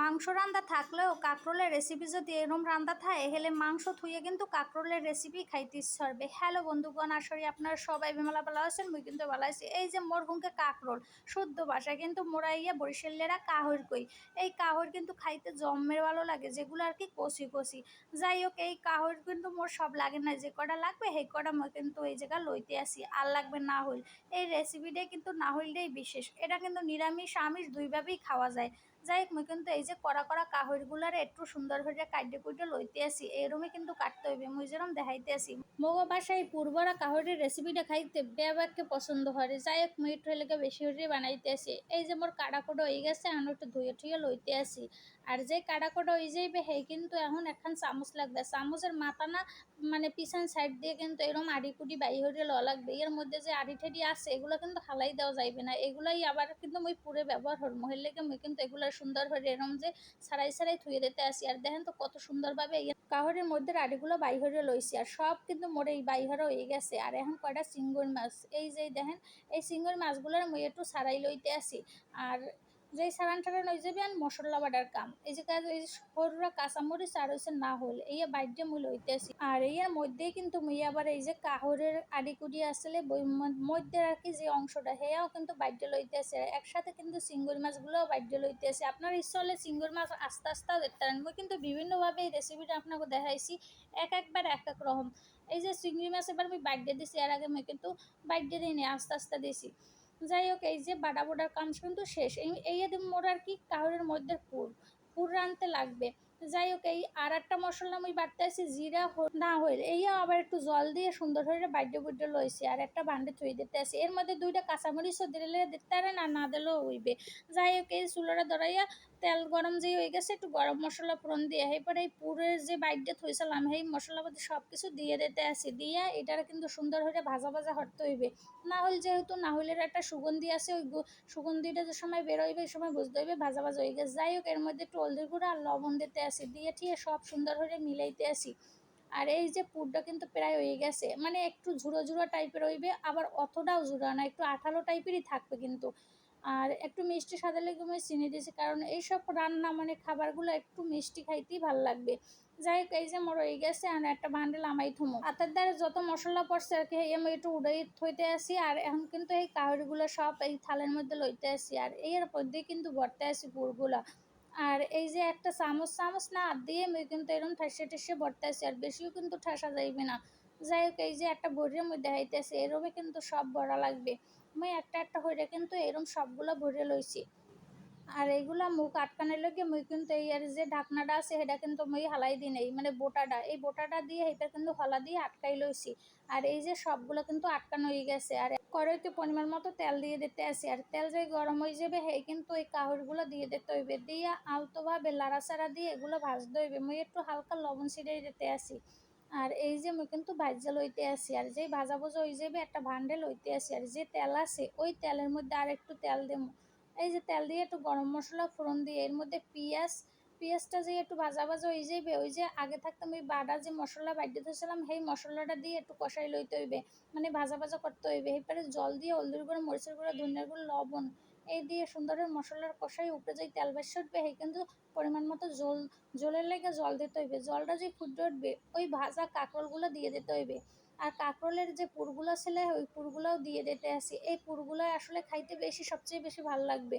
মাংস রান্দা থাকলেও কাঁকরোলের রেসিপি যদি এরম রান্দা থাকে, হেলে মাংস থুয়ে কিন্তু কাঁকরোলের রেসিপি খাইতে ইচ্ছা হ্যালো বন্ধুগণ আসলে আপনারা সবাই বিমলা ভালো আছেন, মুই কিন্তু ভালো আছি। এই যে মোর হুঁকে কাঁকরোল, শুদ্ধ ভাষায় কিন্তু মোরা ইয়া বরিশালেরা কাহর কই। এই কাহর কিন্তু খাইতে জম্মের ভালো লাগে, যেগুলো আর কি কষি কষি। যাই হোক, এই কাহর কিন্তু মোর সব লাগে না, যে কটা লাগবে, সেই কটা মই কিন্তু এই জায়গা লইতে আসি, আর লাগবে না হইল। এই রেসিপিটাই কিন্তু না হইলেই বিশেষ। এটা কিন্তু নিরামিষ, আমিষ দুইভাবেই খাওয়া যায়। যাই হোক, মুই কিন্তু এই যে কড়া কড়া কাহরগুলার একটু সুন্দর করে কাটে কুইটে লইতে আসি এই এরমই কিন্তু কাটতে হইবে, মুই যেরম দেখাইতে আসি মগো বাসায় পূর্বরা কাহরের রেসিপিটা খাইতে ব্যাবাককে পছন্দ হয়, যাই হোক, মুই একটু হলে বেশি হয়ে বানাইতে আসি এই যে মোর কাটা কোটো হয়ে গেছে আমি একটু ধুয়ে ঠুয়ে লইতে আসি আর যে কাটা কোটো হয়ে যাইবে, সেই কিন্তু এখন এখন চামচ লাগবে। চামচের মাথা না মানে পিছন সাইড দিয়ে কিন্তু এরকম আড়ি কুটি বাই হয়ে ল লাগবে। এর মধ্যে যে আড়ি ঠেড়ি আছে, এগুলো কিন্তু হালাই দেওয়া যাইবে না। এগুলাই আবার কিন্তু মুই পুরে ব্যবহার হর মহিলাকে মুই কিন্তু এগুলো সুন্দর ভাবে এরকম যে সারাই সারাই থুয়ে দিতে আসি। আর দেখেন তো কত সুন্দরভাবে কাহরের মধ্যে আড়িগুলো বাইহরে লইছি। আর সব কিন্তু মোরে এই বাইহরে হয়ে গেছে। আর এখন কয়টা চিঙ্গুর মাছ? এই যে দেখেন, এই চিঙ্গুর মাছগুলোর মুই একটু সারাই লইতে আসি। আর যেই সারান টারান হয়ে যাবে আর মশলা বাটার কাম। এই যে কাজ এই সরুরা কাঁচামরিচ আর হচ্ছে না হল এই মুই লইতে আসি আর এর মধ্যেই কিন্তু মুই আবার এই যে কাহরের আড়িকুড়ি আসলে বই মধ্যে আর কি যে অংশটা হেয়াও কিন্তু বাইরে লইতে আসে একসাথে কিন্তু চিঙ্গুর মাছগুলোও বাইরে লইতে আসে আপনার ইচ্ছা হলে চিঙ্গুর মাছ আস্তে আস্তেও দেখতে পারেন। মুই কিন্তু বিভিন্নভাবে এই রেসিপিটা আপনাকে দেখাইছি, এক একবার এক এক রকম। এই যে চিংড়ি মাছ এবার আমি বাইরে দিছি, এর আগে মুই কিন্তু বাইরে দিইনি, আস্তে আস্তে দিছি। যাই হোক, এই যে বাটা বোটার কাম কিন্তু শেষ। এই আর কি কাহরের মধ্যে পুর পুর রানতে লাগবে। যাই হোক, এই আর একটা মশলা আমি বাড়তে আসি, জিরা না হইলে এই আবার একটু জল দিয়ে সুন্দর করে বাইডে বুড্ডে লইছি, আর একটা ভান্ডে থুই দিতে আসি। এর মধ্যে দুইটা কাঁচামরিচও দিলে দিতে না না দিলেও হইবে। যাই হোক, এই চুলোটা ধরাইয়া তেল গরম যে হয়ে গেছে, একটু গরম মশলা ফোড়ন দিয়ে, এরপরে এই পুরের যে বাইডে থইছিলাম, সেই মশলাপাতি সব কিছু দিয়ে দিতে আসি দিয়ে এটার কিন্তু সুন্দর হয়ে ভাজা ভাজা হরতে হইবে। না হলে যেহেতু, না হলে একটা সুগন্ধি আছে, ওই সুগন্ধিটা যে সময় বেরোইবে ওই সময় বুঝতে হইবে ভাজা ভাজা হয়ে গেছে। যাই হোক, এর মধ্যে একটু গুঁড়ো আর লবণ দিতে আসি দিয়ে ঠিয়ে সব সুন্দর হয়ে মিলাইতে আসি আর এই যে পুরটা কিন্তু প্রায় হয়ে গেছে মানে একটু ঝুড়ো ঝুড়ো টাইপের হইবে, আবার অতটাও ঝুড়ো না, একটু আঠালো টাইপেরই থাকবে কিন্তু। আর একটু মিষ্টি স্বাদের লেগে চিনি দিয়েছি, কারণ এইসব রান্না মানে খাবারগুলো একটু মিষ্টি খাইতেই ভালো লাগবে। যাই হোক, এই যে মোর হয়ে গেছে আর একটা বান্ডেল আমাই থুমো। হাতের দ্বারা যত মশলা পড়ছে আর কি আমি একটু উড়াই থইতে আসি আর এখন কিন্তু এই কাহরিগুলো সব এই থালের মধ্যে লইতে আসি আর এর মধ্যে কিন্তু ভরতে আসি পুরগুলো আর এই যে একটা চামচ চামচ না দিয়ে আমি কিন্তু এরকম ঠাসে ঠেসে ভরতে আসি আর বেশিও কিন্তু ঠাসা যাইবে না। যাই হোক, এই যে একটা ভরির মধ্যে হাইতেছে এরমে কিন্তু সব ভরা লাগবে। আমি একটা একটা হইরে কিন্তু এরম সবগুলো ভরে লইছি। আর এইগুলা মুখ আটকানোর লগে মুই কিন্তু এই আর যে ঢাকনাটা আছে, সেটা কিন্তু মুই হালাই দিই নেই। মানে বোটাটা, এই বোটাটা দিয়ে এটা কিন্তু হলা দিয়ে আটকাই লইছি। আর এই যে সবগুলো কিন্তু আটকানো হয়ে গেছে। আর কড়াইতে পরিমাণ মতো তেল দিয়ে দিতে আসি আর তেল যে গরম হয়ে যাবে, সেই কিন্তু ওই কাহুরগুলো দিয়ে দিতে হইবে। দিয়ে আলতোভাবে লাড়াচাড়া দিয়ে এগুলো ভাজতে হইবে। মুই একটু হালকা লবণ ছিটিয়ে দিতে আসি আর এই যে মুই কিন্তু ভাজা লইতে আসি, আর যেই ভাজা ভুজা হয়ে যাবে একটা ভান্ডে লইতে আসি, আর যে তেল আছে ওই তেলের মধ্যে আর একটু তেল দেবো। এই যে তেল দিয়ে একটু গরম মশলা ফোড়ন দিয়ে, এর মধ্যে পেঁয়াজ, পেঁয়াজটা যে একটু ভাজা ভাজা হয়ে যাইবে, ওই যে আগে থাকতাম ওই বাটা যে মশলা বাইতে দিয়েছিলাম সেই মশলাটা দিয়ে একটু কষাই লইতে হইবে। মানে ভাজা ভাজা করতে হইবে। এরপরে জল দিয়ে হলদির গুঁড়ো, মরিচের গুঁড়ো, ধনিয়ার গুঁড়ো, লবণ এই দিয়ে সুন্দরের মশলার কষাই উপরে যাই তেল বেশ উঠবে সেই কিন্তু পরিমাণ মতো জল, জলের লেগে জল দিতে হইবে। জলটা যে ফুটে উঠবে, ওই ভাজা কাঁকরোলগুলো দিয়ে দিতে হইবে। আর কাঁকরোলের যে পুরগুলো ছিল, ওই পুরগুলোও দিয়ে দিতে আসি। এই পুরগুলো আসলে খাইতে বেশি, সবচেয়ে বেশি ভালো লাগবে।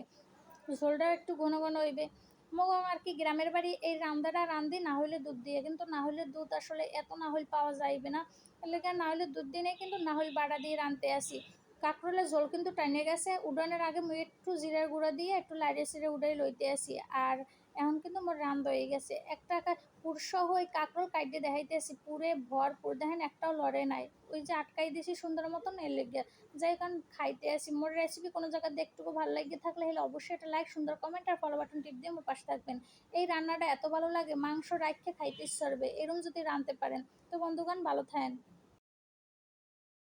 ঝোলটা একটু ঘন ঘন হইবে। মগ আর কি গ্রামের বাড়ি, এই রান্দাটা রান্ধি, না হলে দুধ দিয়ে। কিন্তু না হলে দুধ আসলে এত না হলে পাওয়া যাইবে না। এলাকা না হলে দুধ দিয়ে কিন্তু না হলে বাড়া দিয়ে রাঁধতে আসি। কাঁকরোলের ঝোল কিন্তু টাইনে গেছে। উডানের আগে মুই একটু জিরার গুঁড়া দিয়ে একটু লাইরে সিরে উড়াই লইতে আসি। আর এখন কিন্তু মোর রান্দ হয়ে গেছে। একটা পুরসহ ওই কাঁকরোল কাইটে দেখাইতেছি পুরে ভরপুর। দেখেন একটাও লড়ে নাই। ওই যে আটকাই দিয়েছি সুন্দর মতন, এর লেগে। যাই কারণ খাইতে আসি। মোর রেসিপি কোনো জায়গায় দেখটুকু ভালো লাগে থাকলে হলে অবশ্যই একটা লাইক সুন্দর কমেন্ট আর ফলো বাটন টিপ দিয়ে আমার পাশে থাকবেন। এই রান্নাটা এত ভালো লাগে, মাংস রাখতে খাইতে সরবে এরম যদি রাঁধতে পারেন। তো বন্ধুগান ভালো থাকেন।